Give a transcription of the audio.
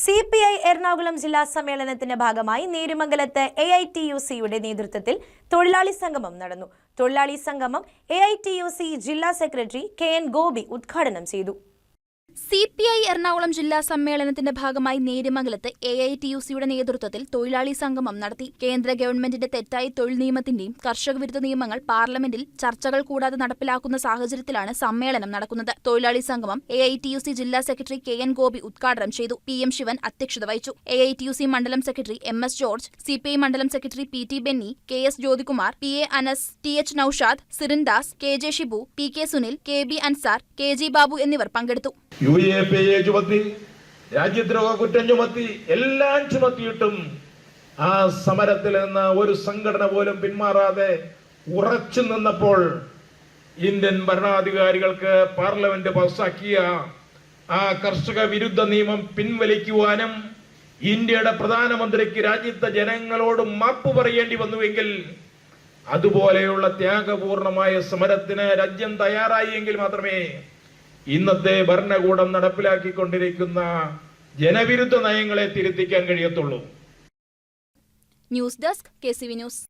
C P I Ernakulam ജില്ലാ സമ്മേളനത്തിന്റെ ഭാഗമായി നേരുമംഗലത്ത് എ ഐ ടി യു സിയുടെ നേതൃത്വത്തിൽ തൊഴിലാളി സംഗമം നടന്നു. തൊഴിലാളി സംഗമം A I T U C ജില്ലാ സെക്രട്ടറി കെ എൻ ഗോപി ഉദ്ഘാടനം ചെയ്തു. സി പി ഐ എറണാകുളം ജില്ലാ സമ്മേളനത്തിന്റെ ഭാഗമായി നേര്യമംഗലത്ത് എ ഐ ടി യു സിയുടെ നേതൃത്വത്തിൽ തൊഴിലാളി സംഗമം നടത്തി. കേന്ദ്ര ഗവൺമെന്റിന്റെ തെറ്റായ തൊഴിൽ നിയമത്തിന്റെയും കർഷക വിരുദ്ധ നിയമങ്ങൾ പാർലമെന്റിൽ ചർച്ചകൾ കൂടാതെ നടപ്പിലാക്കുന്ന സാഹചര്യത്തിലാണ് സമ്മേളനം നടക്കുന്നത്. തൊഴിലാളി സംഗമം A I T U C ജില്ലാ സെക്രട്ടറി കെ എൻ ഗോപി ഉദ്ഘാടനം ചെയ്തു. പി എം ശിവൻ അധ്യക്ഷത വഹിച്ചു. A I T U C മണ്ഡലം secretary M S George C P I മണ്ഡലം secretary P T Benny K S Jyothikumar P A Anas T H Noushad Sirindas K J Shibu P K Sunil K B Ansar K G Babu എന്നിവർ പങ്കെടുത്തു. U A P A ചുമത്തി രാജ്യദ്രോഹ കുറ്റം ചുമത്തി എല്ലാം ചുമത്തിയിട്ടും ആ സമരത്തിൽ നിന്ന് ഒരു സംഘടന പോലും പിന്മാറാതെ ഉറച്ചു നിന്നപ്പോൾ ഇന്ത്യൻ ഭരണാധികാരികൾക്ക് പാർലമെന്റ് പാസാക്കിയ ആ കർഷക വിരുദ്ധ നിയമം പിൻവലിക്കുവാനും ഇന്ത്യയുടെ പ്രധാനമന്ത്രിക്ക് രാജ്യത്തെ ജനങ്ങളോട് മാപ്പ് പറയേണ്ടി വന്നുവെങ്കിൽ അതുപോലെയുള്ള ത്യാഗപൂർണമായ സമരത്തിന് രാജ്യം തയ്യാറായി എങ്കിൽ മാത്രമേ ഇന്നത്തെ ഭരണകൂടം നടപ്പിലാക്കിക്കൊണ്ടിരിക്കുന്ന ജനവിരുദ്ധ നയങ്ങളെ തിരുത്തിക്കാൻ കഴിയത്തുള്ളൂ. News desk K C V news.